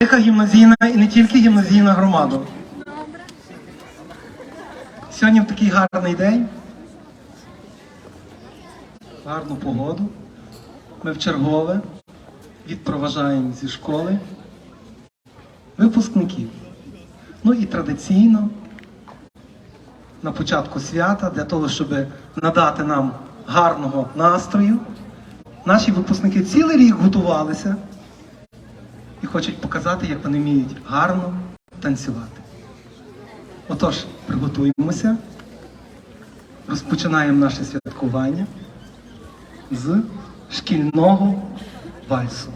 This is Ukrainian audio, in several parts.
Велика гімназійна і не тільки гімназійна громада. Сьогодні в такий гарний день. Гарну погоду. Ми в чергове відпроважаємо зі школи випускників. Ну і традиційно на початку свята, для того, щоб надати нам гарного настрою, наші випускники цілий рік готувалися і хочуть показати, як вони вміють гарно танцювати. Отож, приготуємося, розпочинаємо наше святкування з шкільного вальсу.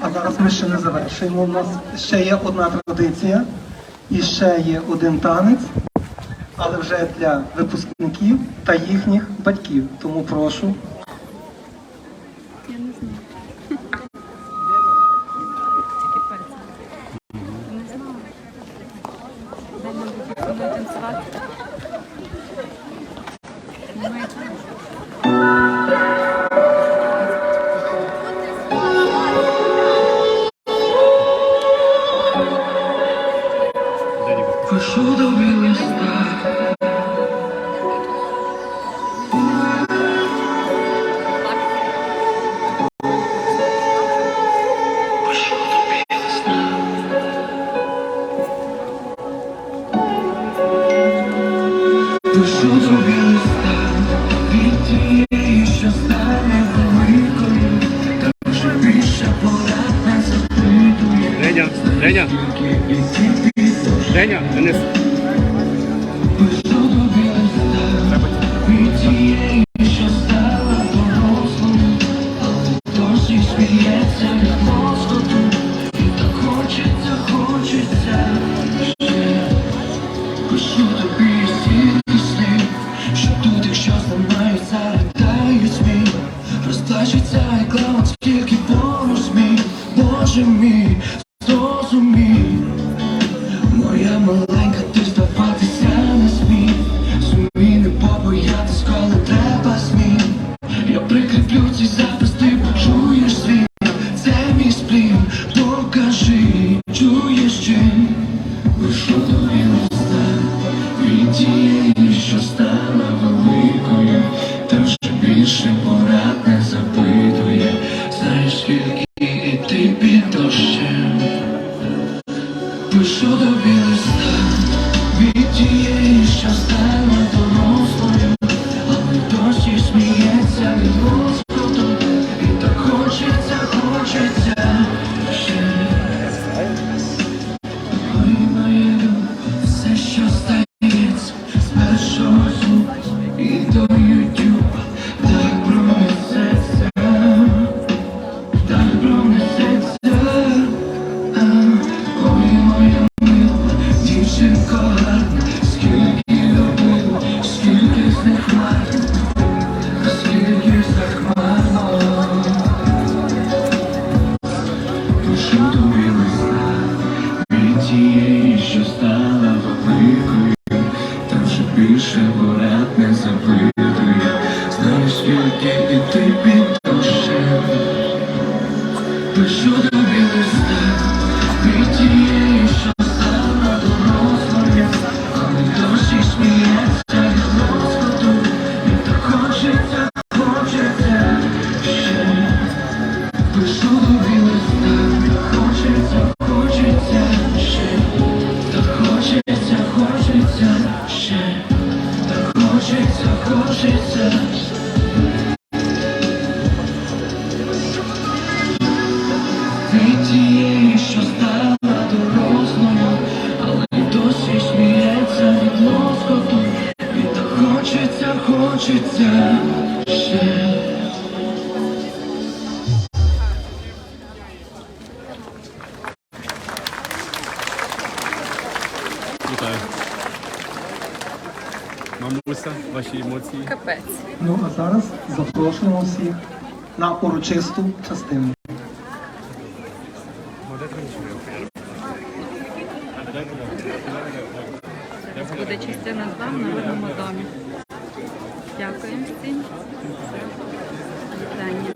А зараз ми ще не завершуємо. У нас ще є одна традиція і ще є один танець, але вже для випускників та їхніх батьків. Тому прошу. Ajuda-me a estar. Yeah. дощем, пишу тобі. поряд не забуду я Знаєш, скільки і ти під душе Пишу тобі листа Мамуся, ваші емоції. Капець. Ну а зараз запрошуємо всіх на урочисту частину. Буде частина з вами в народному домі. Дякую, всім за питання.